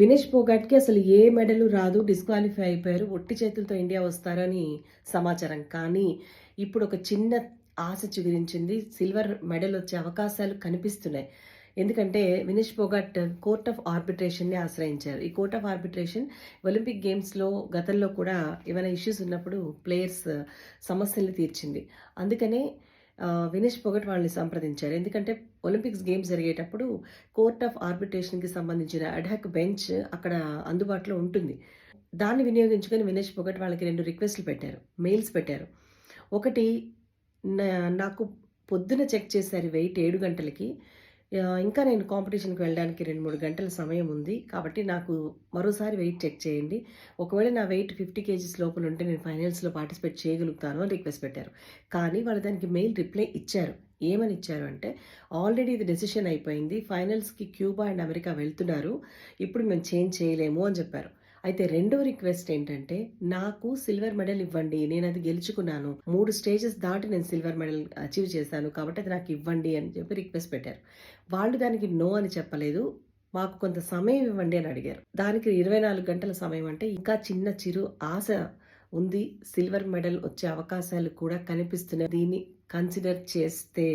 వినేష్ పోగాట్కి అసలు ఏ మెడలు రాదు డిస్క్వాలిఫై అయిపోయారు ఒట్టి చేతులతో ఇండియా వస్తారని సమాచారం. కానీ ఇప్పుడు ఒక చిన్న ఆశ చిగురించింది. సిల్వర్ మెడల్ వచ్చే అవకాశాలు కనిపిస్తున్నాయి. ఎందుకంటే వినేష్ పోగాట్ కోర్ట్ ఆఫ్ ఆర్బిట్రేషన్ని ఆశ్రయించారు. ఈ కోర్ట్ ఆఫ్ ఆర్బిట్రేషన్ ఒలింపిక్ గేమ్స్లో గతంలో కూడా ఏమైనా ఇష్యూస్ ఉన్నప్పుడు ప్లేయర్స్ సమస్యలు తీర్చింది. అందుకనే వినేష్ పొగట్ వాళ్ళని సంప్రదించారు. ఎందుకంటే ఒలింపిక్స్ గేమ్స్ జరిగేటప్పుడు కోర్ట్ ఆఫ్ ఆర్బిట్రేషన్కి సంబంధించిన అడ్హాక్ బెంచ్ అక్కడ అందుబాటులో ఉంటుంది. దాన్ని వినియోగించుకొని వినేష్ పొగట్ వాళ్ళకి రెండు రిక్వెస్ట్లు పెట్టారు. మెయిల్స్ పెట్టారు. ఒకటి నా- నాకు పొద్దున చెక్ చేశారు వెయిట్ ఏడు గంటలకి. ఇంకా నేను కాంపిటీషన్కి వెళ్ళడానికి రెండు మూడు గంటల సమయం ఉంది. కాబట్టి నాకు మరోసారి వెయిట్ చెక్ చేయండి. ఒకవేళ నా వెయిట్ ఫిఫ్టీ కేజీస్ లోపల ఉంటే నేను ఫైనల్స్లో పార్టిసిపేట్ చేయగలుగుతాను అని రిక్వెస్ట్ పెట్టారు. కానీ వాళ్ళు దానికి మెయిల్ రిప్లై ఇచ్చారు. ఏమని ఇచ్చారు అంటే ఆల్రెడీ ఇది డెసిషన్ అయిపోయింది. ఫైనల్స్కి క్యూబా అండ్ అమెరికా వెళ్తున్నారు. ఇప్పుడు మేము చేంజ్ చేయలేము అని చెప్పారు. అయితే రెండో రిక్వెస్ట్ ఏంటంటే నాకు సిల్వర్ మెడల్ ఇవ్వండి నేను అది గెలుచుకున్నాను. మూడు స్టేజెస్ దాటి నేను సిల్వర్ మెడల్ అచీవ్ చేశాను కాబట్టి అది నాకు ఇవ్వండి అని చెప్పి రిక్వెస్ట్ పెట్టారు. వాళ్ళు దానికి నో అని చెప్పలేదు. మాకు కొంత సమయం ఇవ్వండి అని అడిగారు. దానికి ఇరవై నాలుగు గంటల సమయం అంటే ఇంకా చిన్న చిరు ఆశ ఉంది. సిల్వర్ మెడల్ వచ్చే అవకాశాలు కూడా కనిపిస్తున్నాయి. దీన్ని కన్సిడర్ చేస్తే